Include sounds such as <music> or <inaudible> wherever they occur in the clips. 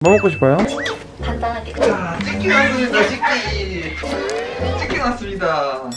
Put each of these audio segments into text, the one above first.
뭐 먹고 싶어요? 간단하게 자, 치킨 왔습니다, 치킨. 치킨 왔습니다.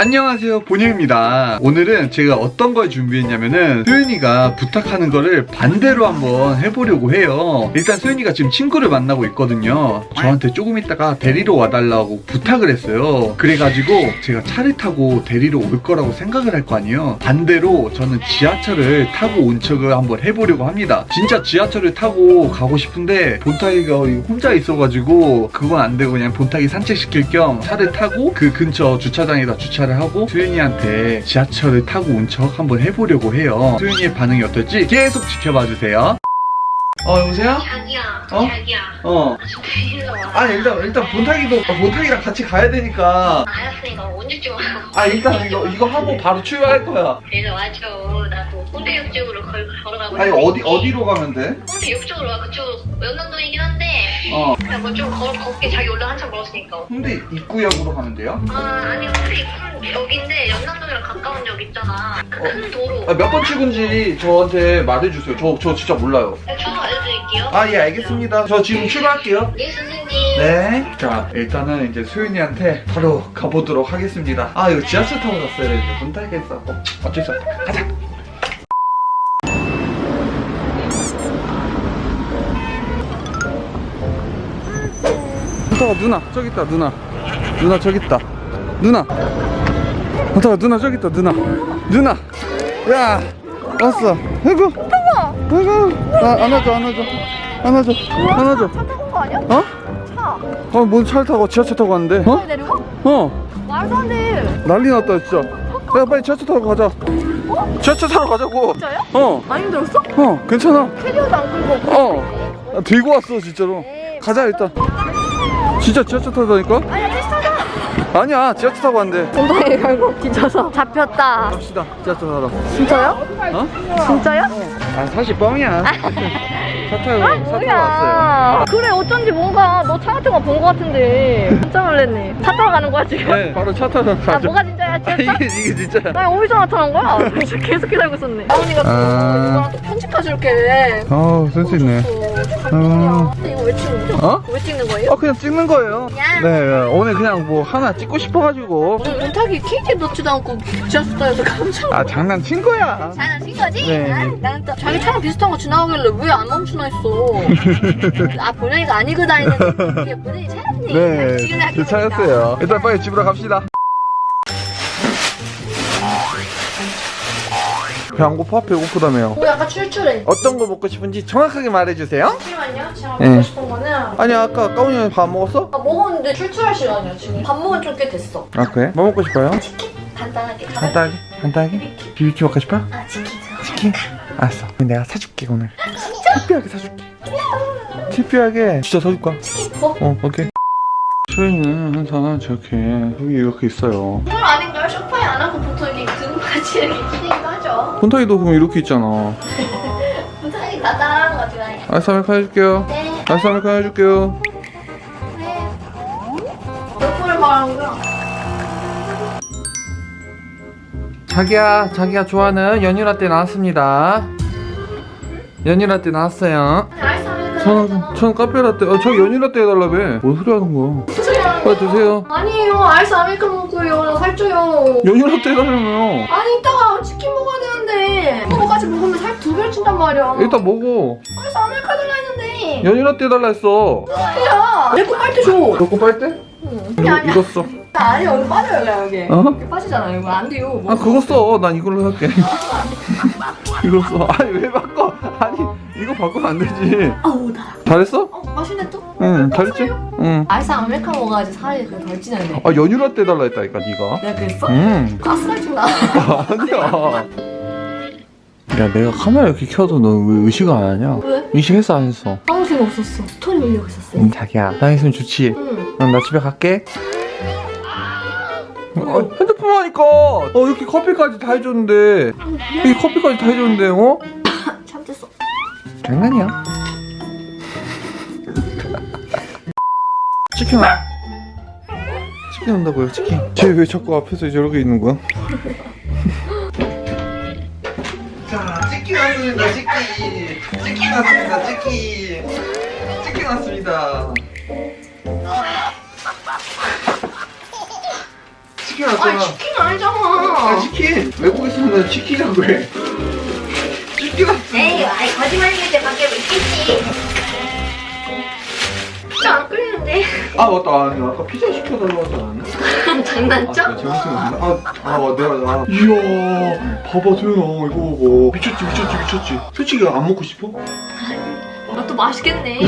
안녕하세요 본유입니다. 오늘은 제가 어떤 걸 준비했냐면은 소윤이가 부탁하는 거를 반대로 한번 해보려고 해요. 일단 소윤이가 지금 친구를 만나고 있거든요. 저한테 조금 있다가 데리러 와달라고 부탁을 했어요. 그래가지고 제가 차를 타고 데리러 올 거라고 생각을 할 거 아니에요. 반대로 저는 지하철을 타고 온 척을 한번 해보려고 합니다. 진짜 지하철을 타고 가고 싶은데 본타이가 혼자 있어가지고 그건 안 되고 그냥 본타이 산책시킬 겸 차를 타고 그 근처 주차장에다 주차를 하고 수윤이한테 지하철을 타고 온 척 한번 해보려고 해요. 수윤이의 반응이 어떨지 계속 지켜봐 주세요. 어 여보세요? 자기야 어? 자기야. 어. 데리러 와. 아니 일단 일단 본타기도 본타기랑 같이 가야 되니까. 알았으니까 언제쯤 와 아 일단 이거 이거 하고 바로 출발할 거야. 데리러 와줘. 나도 홍대역 쪽으로 걸, 걸어가고 아니 있는데. 어디 어디로 가면 돼? 홍대역 쪽으로 와. 그쪽 연남동이긴 한데 어 그냥 뭐좀 걷게 자기 올라 한참 멀었으니까 홍대 입구역으로 가면 돼요? 아 아니 홍대 입구는 여기인데 연남동이랑 가까운 역 있잖아 그 큰 도로 아, 몇번 출근지 저한테 말해주세요 저 저 진짜 몰라요 저 알려드릴게요 아 예 알겠습니다 저 지금 출발할게요 네 선생님 네. 자, 일단은 이제 수윤이한테 바로 가보도록 하겠습니다. 아, 이거 지하철 타고 갔어야 되는데 못 타겠어. 어, 어쩔 수 없다. 가자. 헌터가 누나 저기 있다 누나 누나 저기 있다 누나 헌터가 누나 저기 있다 누나 누나 야 왔어 아이고 아이고 아, 안아줘 안아줘 안아줘 안아줘 차 타고 거 아니야? 어? 차. 어, 뭔 차를 타고 지하철 타고 갔는데? 어? 내려가? 어, 말도 안 돼. 난리 났다, 진짜. 야, 빨리 지하철 타고 가자. 지하철 타러 가자고. 진짜요? 어, 안 힘들었어? 어, 괜찮아. 캐리어도 안 오고. 어, 아, 들고 왔어, 진짜로. 에이, 가자, 일단. 진짜 지하철 타다니까? 아니야, 택시 타자. 아니야, 지하철 타고 왔는데. 엉덩이 결국 뒤져서 잡혔다. 갑시다, 지하철 타러. 진짜요? 어? 진짜요? 아, 사실 뻥이야. 차 타고, 아, 차 타고 왔어요. 그래, 어쩐지 뭔가 너 차 같은 거 본 거 같은데. 진짜 놀랬네. 차 타러 가는 거야, 지금? 네, 바로 차 타러 아, 가자. 뭐가 진짜야, 아, 진짜? 이게, 이게 진짜. 나 어디서 나타난 거야? <laughs> 계속 기다리고 있었네. 또 아. 이거랑 또 편집해줄게. 어, 센스 있네. 어. 왜 찍는 거야? 어? 왜 찍는 거예요? 어, 그냥 찍는 거예요. 야. 네, 오늘 그냥 뭐 하나 찍고 싶어가지고. 오늘 문탁이 케이크 넣지도 않고 지하철에서 깜짝 아, 장난친 거야. 장난친 거지? 네. 아, 나는 또 자기 차랑 비슷한 거 지나가길래 왜 안 멈추나 했어. <laughs> 아 본연이가 아니고 다니는 게 본연이 차였니? 네, 제 차였어요. 일단 빨리 집으로 갑시다. 배 안 고파? 배고프다며요. 오 약간 출출해. 어떤 거 먹고 싶은지 정확하게 말해주세요. 잠시만요. 제가 네. 먹고 싶은 거는 아니 아까 까운이 형이 밥 먹었어? 아 먹었는데 출출할 시간이야 지금. 밥 먹은 좀 꽤 됐어. 아 그래? 뭐 먹고 싶어요? 치킨 간단하게 간단하게? 간단하게? 비비큐 먹고 싶어? 아 치킨 치킨? 알았어. 그럼 내가 사줄게 오늘. 특별하게 사줄게. 특별하게 진짜 사줄 거야. 치킨 뭐? 어 오케이. 소희는 항상 저렇게 여기 이렇게 있어요. 그건 아닌가요? 소파에 안 하고 보통 이렇게 등 같이 이렇게 키기도 본타이도 그럼 이렇게 있잖아. 문탁이 다 따라하는 거 같지 않아요? 아이스 아메리카노 해줄게요. 네. 아이스 아메리카노 해줄게요. 네. 몇 분을 말하는 거야? 자기야, 자기가 좋아하는 연유 라떼 나왔습니다. 연유 라떼 나왔어요. 아이스 아메리카노 저는, 저는 카페 라떼, 어, 저 연유 라떼 해달라며. 뭔 소리 하는 거야? 빨리 드세요. 아니에요 아이스 아메리카노 먹고요 나 살쪄요 연유 라떼 해달라며. 아니 이따가 치킨 먹어야 되는데 그거까지 먹으면 살 두 배를 찐단 말이야 일단 먹어. 아이스 아메리카노 달라 했는데 연유라떼 해달라 했어. 야 내거 빨대 줘 너거 빨대? 응. 이거, 아니야 이거 써. 아니 여기 빠져요 그냥 여기 어? 여기 빠지잖아 이거 안 돼요 아, 그거 써. 난 이걸로 할게. 이거 써. 아니, 왜 바꿔? 아니, 이거 바꾸면 안 되지. 아우 나 잘했어? 어, 맛있네 또? 응, 잘했지? 응. 아이스 아메리카노 먹어야지 살이 덜 찌는데 아, 연유라떼 해달라 했다니까, 니가. 내가 그랬어? 응. 가스라이팅 나 <laughs> 아니야. 야, 내가 카메라 이렇게 켜도 너 왜 의식 안 하냐? 왜? 의식했어, 안 했어? 아무 생각 없었어 스토리 올리고 있었어 응, 자기야. 나 있으면 좋지. 응 응, 나 집에 갈게. 어, 핸드폰 하니까 어 이렇게 커피까지 다 해줬는데 이 커피까지 다 해줬는데 어? <coughs> 참됐어 장난이야 치킨 와 치킨 온다고요 치킨 쟤 왜 자꾸 앞에서 저렇게 있는 거야? <laughs> 자 치킨 왔습니다 치킨 치킨 왔습니다 치킨 치킨 왔습니다 치킨 왔잖아 치킨 아니잖아. 아 치킨 외국에서는 치킨이라고 해 치킨 왔어 에이, 아이, 거짓말이겠지. 밖에 뭐 있겠지. 진짜 안 끓이는데. 아 맞다 아니, 아까 피자 시켜달라고 하지 않았나? <laughs> 장난쳐? 아, 제가 잘못했나? 아, 아, 내가, 아. 이야, 봐봐, 도현아, 이거 뭐. 미쳤지, 미쳤지, 미쳤지. 솔직히 안 먹고 싶어? 이것도 맛있겠네.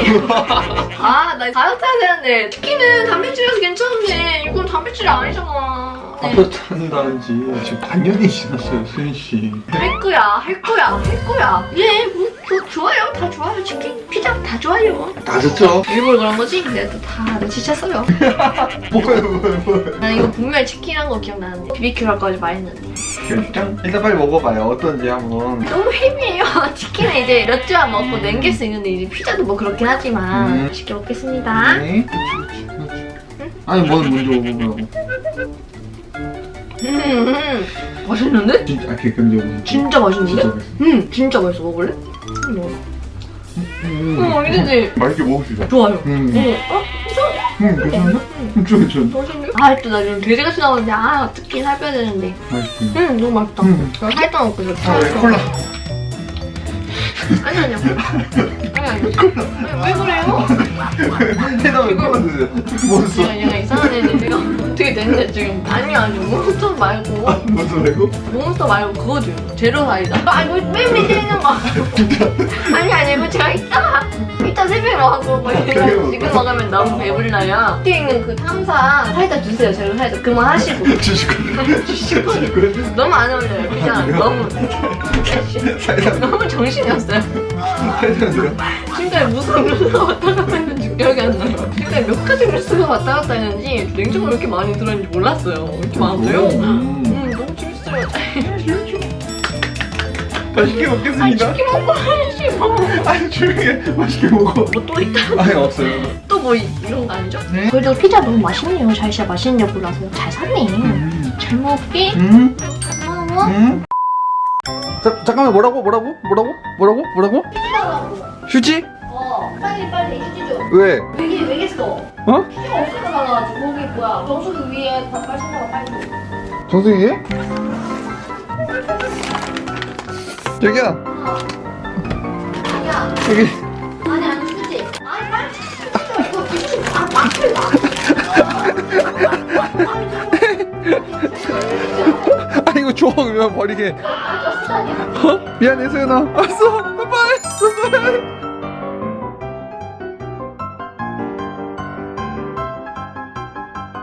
아, 나 다이어트 해야 되는데. 치킨은 단백질이라서 괜찮은데, 이건 단백질이 아니잖아. 다이어트 한다는지 지금 반년이 지났어요, 수현 씨. 할 거야, 할 거야, 할 거야. 예, 뭐, 저, 좋아요. 다 좋아요. 치킨, 피자 다 좋아요. 다 좋죠? 일부러 그런 거지? 내가 또다 눈치챘어요. <laughs> 뭐야, 뭐야, 뭐야. 난 이거 분명히 치킨 한 거 기억나는데. BBQ라고 말했는데. 일단, 일단 빨리 먹어봐요. 어떤지 한번. 너무 헤매요. <laughs> 치킨은 이제 몇 조각 먹고 남길 수 있는데, 이제 피자도 뭐 그렇긴 하지만. 음. 맛있게 먹겠습니다. 네. 아니, 뭐 먼저 먹어보라고. 음, 음. 맛있는데? 진짜, 아, 객관적으로. 진짜 맛있는데? 진짜 맛있어. 음, 진짜 맛있어. 먹을래? 음, 음. 어, 이거지. 맛있게 먹을 수 있어. 좋아요. 음. 음. 어? 음, 괜찮나? 음, 좀 괜찮아. 맛있네. 아, 또 나 지금 돼지같이 나오는데, 아, 어떻게 살 빼야 되는데. 맛있지. 음, 너무 맛있다. 음. 나 살짝 먹고 싶어. 아, 왜 콜라. 아니, 아니야. 아니, 아니. 아니, 왜 그래요? 해담 왜 콜라 드세요? 뭔 얘가, 얘가 이상한. 내 됐는데, 지금. 아니, 아니. 몬스터 말고. 무슨 말고? 몬스터 말고 그거 줘요. 제로 사이다. 아, 이거 맨 밑에 있는 거. <laughs> 아니, 아니. 이거 제가 이따, 이따 새벽에 먹고, 뭐 이거 지금 먹으면 너무 배불러요. 밑에 있는 그 탐사 사이다 주세요. 제로 사이다. 그만하시고. <laughs> 주식권. 주식권. <laughs> 너무 안 어울려요. 그냥 너무. <laughs> 너무 정신이 없어요. 지금까지 무슨 뉴스가 왔다 갔다 했는지 기억이 안 나요. 지금까지 몇 가지 뉴스가 왔다 갔다 했는지 냉장고에 이렇게 많이 들어있는지 몰랐어요. 이렇게 많아요? 음. 음, 너무 재밌어요. 맛있게 먹겠습니다. 치킨 먹고 하지 뭐. 아니 조용히 해. 맛있게 먹어. 뭐 또 있다. 아니 없어요. 또 뭐 이런 거 아니죠? 네. 그래도 피자 너무 맛있네요. 잘 진짜 맛있는 거 골라서 잘 샀네. 음. 잘 먹을게. 음. 고마워. 음. 자, 잠깐만 뭐라고 뭐라고 뭐라고 뭐라고 뭐라고? 피자라고. 휴지? 어, 빨리 빨리 휴지 줘. 왜? 왜게 왜겠어? 어? 피자가 없어서 나가가지고 거기 뭐야? 정수기 위에 밥빨 생각을 빨리 줘. 정승이? 저기야 어. 자기야. 아니 안 쓰지. 아니 빨리 이거 기준 아 이거 줘 그러면 버리게 어? 미안해 소연아 알았어 바이바이